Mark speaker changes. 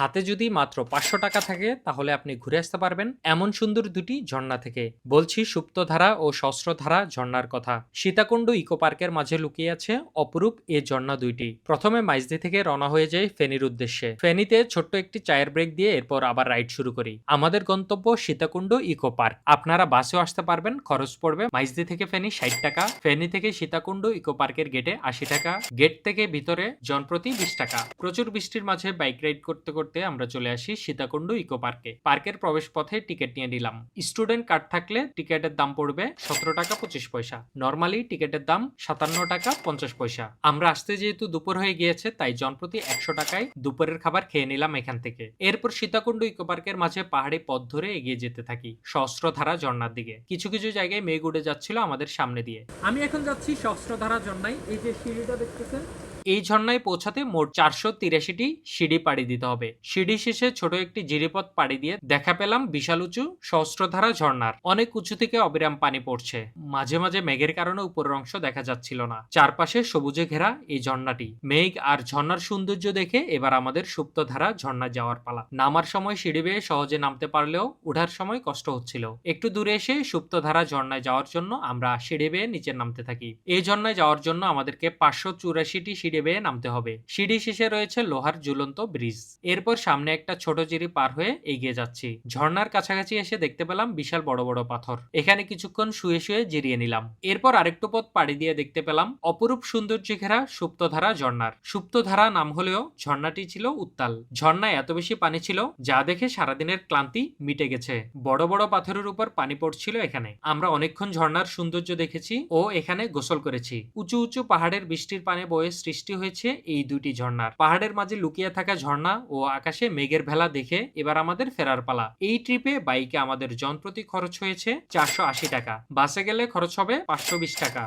Speaker 1: হাতে যদি মাত্র পাঁচশো টাকা থাকে, তাহলে আপনি ঘুরে আসতে পারবেন এমন সুন্দর দুটি ঝর্ণা থেকে। বলছি সুপ্তধারা ও সহস্রধারা ঝর্ণার কথা। সীতাকুণ্ড ইকো পার্কের মাঝে লুকিয়ে আছে অপরূপ এ ঝর্ণা দুইটি। প্রথমে মাইজদি থেকে রওনা হয়ে যায় ফেনীর উদ্দেশ্যে। ফেনীতে ছোট্ট একটি চায়ের ব্রেক দিয়ে এরপর আবার রাইড শুরু করি। আমাদের গন্তব্য সীতাকুণ্ড ইকো পার্ক। আপনারা বাসেও আসতে পারবেন, খরচ পড়বে মাইজদি থেকে ফেনী ষাট টাকা, ফেনী থেকে সীতাকুণ্ড ইকো পার্কের গেটে আশি টাকা গেট থেকে ভিতরে জনপ্রতি বিশ টাকা। প্রচুর বৃষ্টির মাঝে বাইক রাইড করতে করতে আমরা চলে আসি সীতাকুণ্ড ইকো পার্কে। পার্কের প্রবেশ পথে টিকিট নিয়ে নিলাম। স্টুডেন্ট কার্ড থাকলে টিকিটের দাম পড়বে সতেরো টাকা পঁচিশ পয়সা। নর্মালি টিকিটের দাম সাতান্ন টাকা পঞ্চাশ পয়সা। আমরা আসতে যেহেতু দুপুর হয়ে গিয়েছে, তাই জনপ্রতি একশো টাকায় দুপুরের খাবার খেয়ে নিলাম এখান থেকে। এরপর সীতাকুণ্ড ইকো পার্কের মাঝে পাহাড়ি পথ ধরে এগিয়ে যেতে থাকি, সহস্রধারা ঝর্ণার দিকে। কিছু কিছু জায়গায় মেঘ উড়ে যাচ্ছিল আমাদের সামনে দিয়ে। আমি এখন যাচ্ছি সহস্রধারা ঝর্ণায়। এই যে সিঁড়িটা দেখতেছেন এই ঝর্ণায় পৌঁছাতে মোট চারশো তিরাশিটি সিঁড়ি পাড়ি দিতে হবে। সিঁড়ি শেষে ছোট একটি জিরিপথ পাড়ি দিয়ে দেখা পেলাম বিশাল উঁচু সহস্রধারা ঝর্ণার। অনেক উঁচু থেকে অবিরাম পানি পড়ছে। মাঝে মাঝে মেঘের কারণে উপরের অংশ দেখা যাচ্ছিল না। চারপাশে সবুজে ঘেরা এই ঝর্ণাটি। মেঘ আর ঝর্ণার সৌন্দর্য দেখে এবার আমাদের সুপ্তধারা ঝর্ণা যাওয়ার পালা। নামার সময় সিঁড়ি বেয়ে সহজে নামতে পারলেও ওঠার সময় কষ্ট হচ্ছিল। একটু দূরে এসে সুপ্তধারা ঝর্ণায় যাওয়ার জন্য আমরা সিঁড়ি বেয়ে নিচে নামতে থাকি। এই ঝর্ণায় যাওয়ার জন্য আমাদেরকে পাঁচশো চুরাশিটি সিঁড়ি বেয়ে নামতে হবে। সিঁড়ি শেষে রয়েছে লোহার ঝুলন্ত ব্রিজ। এরপর সামনে একটা ছোট জিরি পার হয়ে এগিয়ে যাচ্ছি। ঝর্ণার কাছাকাছি এসে দেখতে পেলাম বিশাল বড় বড় পাথর। এখানে কিছুক্ষণ শুয়ে শুয়ে জিরিয়ে নিলাম। এরপর আরেকটু পথ পাড়ি দিয়ে দেখতে পেলাম অপরূপ সৌন্দর্য ঘেরা সুপ্তধারা ঝর্ণার। সুপ্তধারা নাম হলেও ঝর্ণাটি ছিল উত্তাল। ঝর্ণায় এত বেশি পানি ছিল যা দেখে সারাদিনের ক্লান্তি মিটে গেছে। বড় বড় পাথরের উপর পানি পড়ছিল এখানে। আমরা অনেকক্ষণ ঝর্ণার সৌন্দর্য দেখেছি ও এখানে গোসল করেছি। উঁচু উঁচু পাহাড়ের বৃষ্টির পানে বয়ে সৃষ্টি হয়েছে এই দুটি ঝর্ণার। পাহাড়ের মাঝে লুকিয়ে থাকা ঝর্ণা ও আকাশে মেঘের ভেলা দেখে এবার আমাদের ফেরার পালা। এই ট্রিপে বাইকে আমাদের জনপ্রতি খরচ হয়েছে চারশো আশি টাকা। বাসে গেলে খরচ হবে পাঁচশো বিশ টাকা।